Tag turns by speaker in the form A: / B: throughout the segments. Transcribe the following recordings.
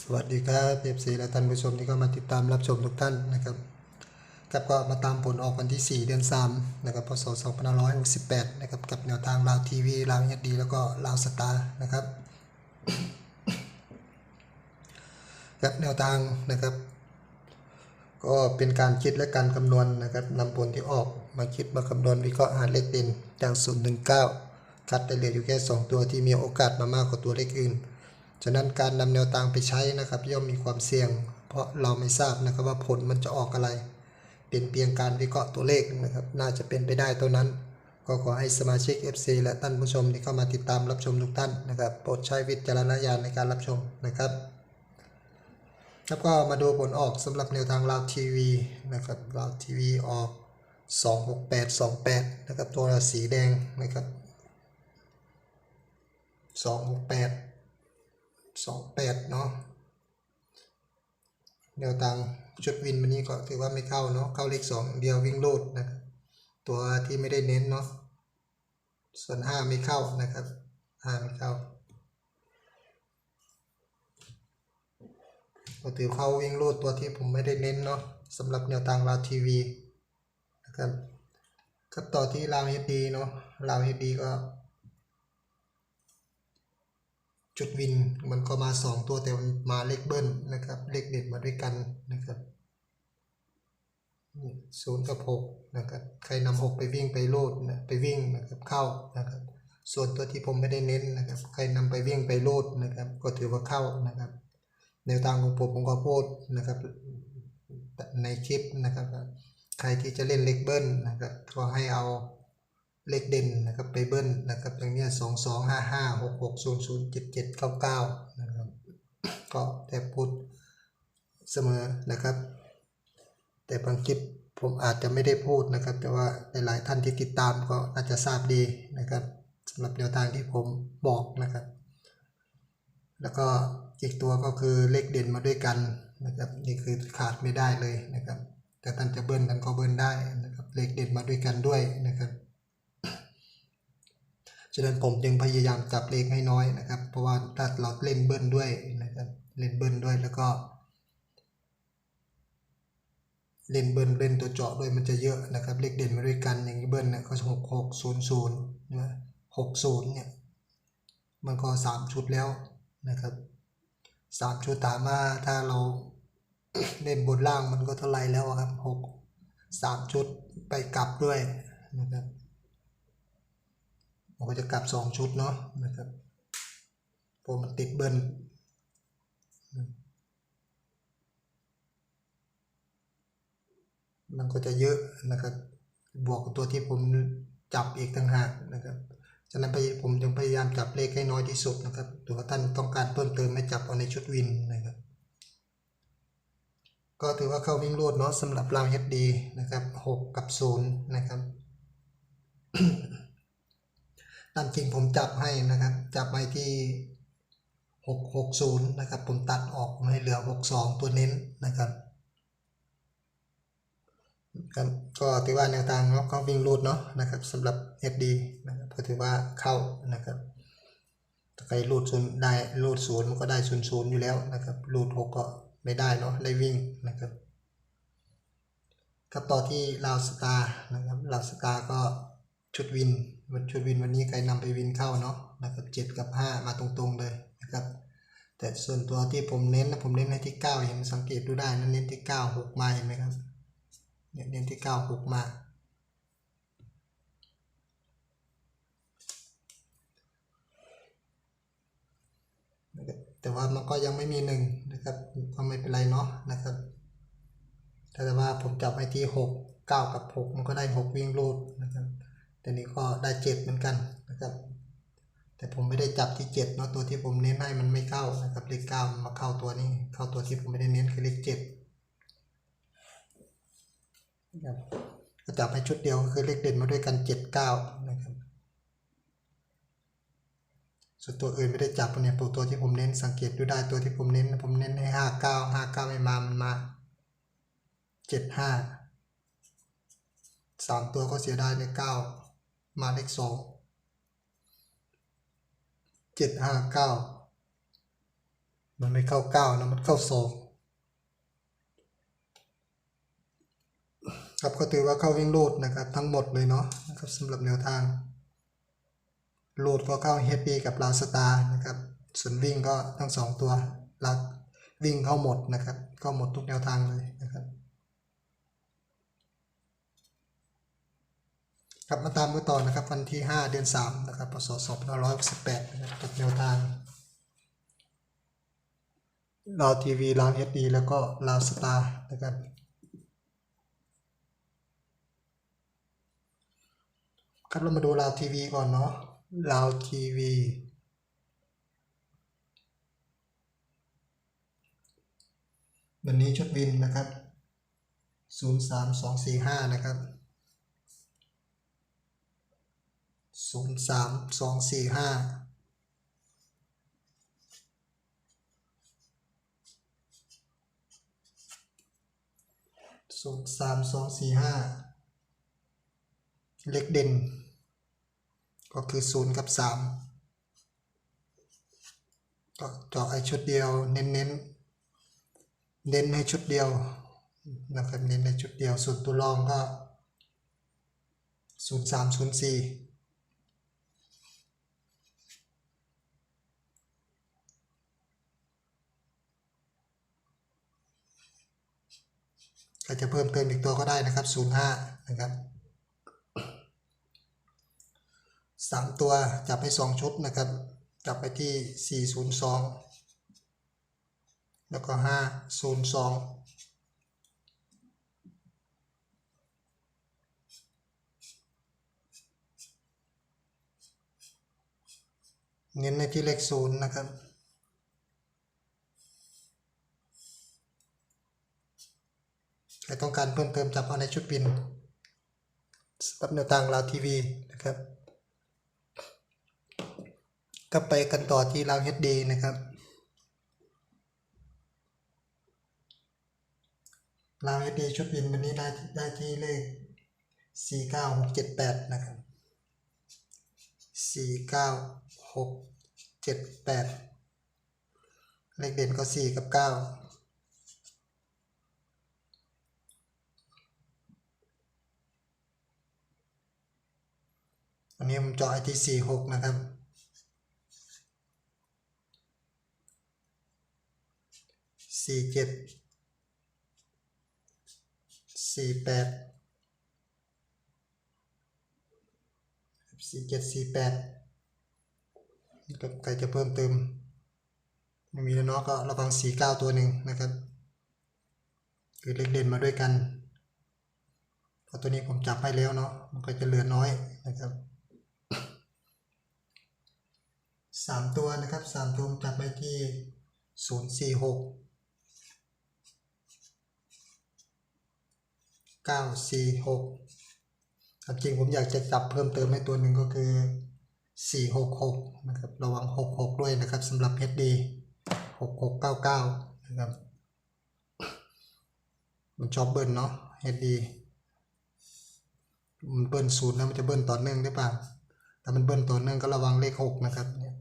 A: สวัสดีครับเอฟซีและท่านผู้ชมที่เข้ามาติดตามรับชมทุกท่านนะครับครับก็มาตามผลออกวันที่ 4 เดือน3นะครับพศ2568นะครับกับแนวทางลาวทีวีลาวเงียดีแล้วก็ลาวสตาร์นะครับครับแนวทางนะครับ ก็เป็นการคิดและการคำนวณนะครับนำผลที่ออกมาคิดมาคำนวณวิเคราะห์หาเลขเด่นจาก0ถึง9คัดได้เหลืออยู่แค่ 2 ตัวที่มีโอกาสมามากกว่าตัวเลขอื่น ฉะนั้นการนำแนวทางไปใช้นะครับ ย่อมมีความเสี่ยง เพราะเราไม่ทราบนะครับว่าผลมันจะออกอะไร เป็นเพียงการวิเคราะห์ตัวเลขนะครับ น่าจะเป็นไปได้เท่านั้น ก็ขอให้สมาชิก FC และท่านผู้ชมที่เข้ามาติดตามรับชมทุกท่านนะครับโปรดใช้วิจารณญาณในการรับชมนะครับครับก็มาดูผลออกสำหรับแนวทางลาวทีวีนะครับลาวทีวีออก 26828นะครับตัวสีแดงนะครับ268 สองแปดเนาะแนวทางชุดวินวันนี้ก็ถือว่าไม่เข้าเนาะเข้าเลขสองเดียววิ่งโลดนะครับตัวที่ไม่ได้เน้นเนาะส่วนห้าไม่เข้านะครับห้าไม่เข้าก็ถือเข้าวิ่งโลดตัวที่ผมไม่ได้เน้นเนาะสำหรับแนวทางลาวทีวีนะครับครับต่อที่ลาวเฮดีเนาะลาวเฮดีก็ จุดวินมันก็มาสองตัวแต่มันมาเลขเบิ้ลนะครับ เลขเด็ดมาด้วยกันนะครับศูนย์กับหกนะครับใครนำหกไปวิ่งไปโลดนะไปวิ่งนะครับเข้านะครับ ส่วนตัวที่ผมไม่ได้เน้นนะครับ ใครนำไปวิ่งไปโลดนะครับ ก็ถือว่าเข้านะครับแนวทางของผมผมก็พูดนะครับ ในคลิปนะครับ ใครที่จะเล่นเลขเบิ้ลนะครับก็ให้เอา เลขเด่นนะครับไปเบิ้ลนะครับอย่างเนี้ยสองสองห้าห้าหกหกศูนย์ศูนย์เจ็ดเจ็ดเก้าเก้านะครับก็แต่พูดเสมอนะครับ แต่บางคลิปผมอาจจะไม่ได้พูดนะครับ แต่ว่าหลายๆท่านที่ติดตามก็อาจจะทราบดีนะครับสำหรับแนวทางที่ผมบอกนะครับ แล้วก็อีกตัวก็คือเลขเด่นมาด้วยกันนะครับนี่คือขาดไม่ได้เลยนะครับแต่ท่านจะเบิ้ลกันก็เบิ้ลได้นะครับเลขเด่นมาด้วยกันด้วยนะครับ ฉะนั้นผมจึงพยายามจับเลขให้น้อยนะครับ เพราะว่าถ้าเราเล่นเบิ้ลด้วยนะครับเล่นเบิ้ลด้วยแล้วก็ เล่นเบิ้ลเล่นตัวเจาะด้วยมันจะเยอะนะครับ เลขเด่นมาด้วยกันอย่างนี้เบิ้ลเนี่ยก็หกหกศูนย์ศูนย์นะหกศูนย์เนี่ยมันก็สามชุดแล้วนะครับสามชุดถามว่าถ้าเราเล่นบนล่างมันก็เท่าไรแล้วครับหกสามชุดไปกลับด้วยนะครับ ผมก็จะกลับสองชุดเนาะนะครับผมมันติดเบิ้ลมันก็จะเยอะนะครับ บวกกับตัวที่ผมจับอีกต่างหากนะครับฉะนั้นผมจึงพยายามจับเลขให้น้อยที่สุดนะครับหรือว่าท่านต้องการเพิ่มเติมให้จับเอาในชุดวินนะครับ ก็ถือว่าเข้าวิ่งรูดเนาะสำหรับราเฮดดีนะครับหกกับศูนย์นะครับ ตามจริงผมจับให้นะครับ จับไว้ที่หกหกศูนย์นะครับ ผมตัดออกให้เหลือหกสองตัวเน้นนะครับครับก็ถือว่าแนวทางเนาะก็วิ่งรูดเนาะนะครับสำหรับ FD นะครับก็ถือว่าเข้านะครับใครรูดศูนย์ได้รูดศูนย์มันก็ได้ศูนย์ศูนย์อยู่แล้วนะครับรูดหกก็ไม่ได้เนาะได้วิ่งนะครับครับต่อที่ลาวสตาร์นะครับลาวสตาร์ก็ชุดวิน วันชุดวินวันนี้ใครนำไปวินเข้าเนาะนะครับเจ็ดกับห้ามาตรงๆเลยนะครับแต่ส่วนตัวที่ผมเน้นนะผมเน้นให้ที่เก้าเห็นสังเกตดูได้นะเน้นที่เก้าหกมาเห็นไหมครับเนี่ยเน้นที่เก้าหกมาแต่ว่ามันก็ยังไม่มีหนึ่งนะครับก็ไม่เป็นไรเนาะนะครับแต่ว่าผมจับไอที่หกเก้ากับหกมันก็ได้หกวิ่งรูดนะครับ แต่นี้ก็ได้เจ็ดเหมือนกันนะครับ แต่ผมไม่ได้จับที่เจ็ดเนาะตัวที่ผมเน้นให้มันไม่เข้านะครับเลขเก้ามาเข้าตัวนี้ เข้าตัวที่ผมไม่ได้เน้นคือเลขเจ็ดนะครับก็จับให้ชุดเดียวก็คือเลขเด่นมาด้วยกันเจ็ดเก้านะครับส่วนตัวอื่นไม่ได้จับเนี่ยตัวตัวที่ผมเน้นสังเกตดูได้ตัวที่ผมเน้น ผมเน้นให้ห้าเก้าห้าเก้าไม่มามันมาเจ็ดห้าสามตัวก็เสียดายในเก้า มาเลขสองเจ็ดห้าเก้ามันไม่เข้าเก้านะมันเข้าสองครับก็ถือว่าเข้าวิ่งรูดนะครับทั้งหมดเลยเนาะนะครับสำหรับแนวทางรูดก็เข้าเฮดดีกับลาวสตาร์นะครับส่วนวิ่งก็ทั้งสองตัวลาววิ่งเข้าหมดนะครับเข้าหมดทุกแนวทางเลยนะครับ ครับมาตามกันต่อนะครับวันที่ 5 เดือน 3 นะครับพศ2568นะครับกับแนวทางลาวทีวีลาวเอสดีแล้วก็ลาวสตาร์นะครับครับเรามาดูลาวทีวีก่อนเนาะลาวทีวีวันนี้ชุดวินนะครับ 03245 นะครับ ศูนย์สามสองสี่ห้าศูนย์สามสองสี่ห้าเล็กเด่น ก็คือศูนย์กับสามก็จาะไอชุดเดียว เน้นเน้นเน้นให้ชุดเดียวนะครับเน้นในชุดเดียวส่วนตัวรองก็ศูนย์สามศูนย์สี่ ก็จะเพิ่มเติมอีกตัวก็ได้นะครับ 05 นะครับ 3 ตัวจับให้ 2 ชุดนะครับ จับไปที่ 402 แล้วก็ 502เน้นในที่เลขศูนย์นะครับ ใครต้องการเพิ่มเติมจับเอาในชุดบินสำหรับแนวทางลาวทีวีนะครับ ก็ไปกันต่อที่ลาวเฮดดีนะครับลาวเฮดดีชุดบินวันนี้ได้ได้ที่เลข 49678 นะครับ 49678 เลขเด่นก็ 4 กับ 9 อันนี้ผมเจาะไอที่สี่หกนะครับ สี่เจ็ด สี่แปด สี่เจ็ดสี่แปดกับใครจะเพิ่มเติมไม่มีแล้วเนาะก็ระวังสี่เก้าตัวหนึ่งนะครับ คือเลขเด่นมาด้วยกันพราะตัวนี้ผมจับให้แล้วเนาะมันก็จะเหลือน้อยนะครับ สามตัวนะครับสามตัวจับไปที่ศูนย์สี่หกเก้าสี่หกจริงผมอยากจะจับเพิ่มเติมให้ตัวหนึ่งก็คือสี่หกหกนะครับ ระวังหกหกด้วยนะครับสำหรับเพชรดีหกหกเก้าเก้านะครับ มันชอบเบิ้ลเนาะเฮดดีมันเบิ้ลศูนย์แล้วมันจะเบิ้ลต่อเนื่องได้ป่ะถ้ามันเบิ้ลต่อเนื่องก็ระวังเลขหกนะครับเนี่ย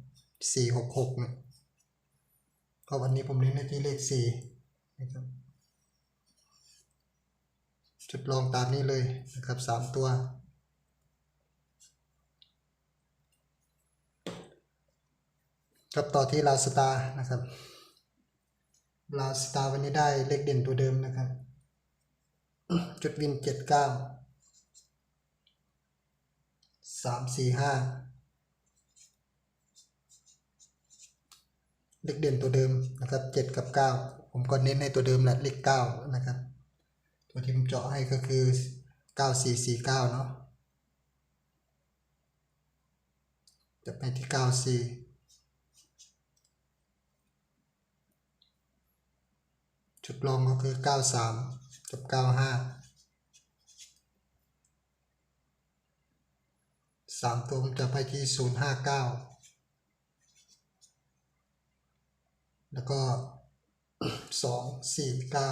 A: สี่หกหกเนี่ยก็วันนี้ผมเน้นในที่เลขสี่นะครับจุดลองตามนี้เลยนะครับสามตัว ครับต่อที่ลาสตานะครับลาสตาวันนี้ได้เลขเด่นตัวเดิมนะครับ จุดวินเจ็ดเก้าสามสี่ห้า เลขเด่นตัวเดิมนะครับเจ็ดกับเก้าผมก็เน้นในตัวเดิมแหละเลขเก้านะครับ ตัวที่ผมเจาะให้ก็คือเก้าสี่สี่เก้านาะจะไปที่เก้าสี่จุดลงก็คือ 93 กับ 95 3 ตัวผมจะไปที่ 059 แล้วก็สองสี่เก้า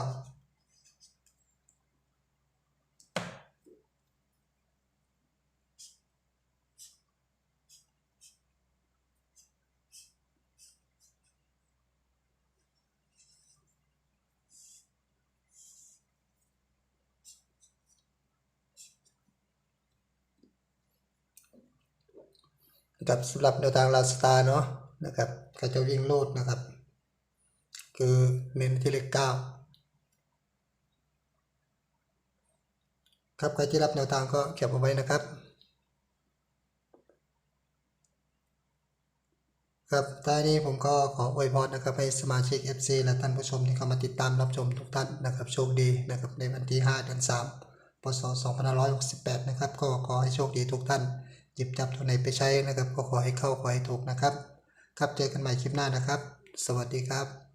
A: นะครับสำหรับแนวทางลาสตาเนาะนะครับก็จะวิ่งโลดนะครับ คือเน้นที่เลขเก้าครับใครที่รับแนวทางก็เก็บเอาไว้นะครับ ครับท้ายนี้ผมก็ขออวยพรนะครับให้สมาชิก FC และท่านผู้ชมที่เข้ามาติดตามรับชมทุกท่านนะครับโชคดีนะครับในวันที่ 5 เดือน3พศ2568 นะครับ ก็ขอให้โชคดีทุกท่าน หยิบจับตัวไหนไปใช้นะครับ ก็ขอให้เข้าขอให้ถูกนะครับ ครับเจอกันใหม่คลิปหน้านะครับ สวัสดีครับ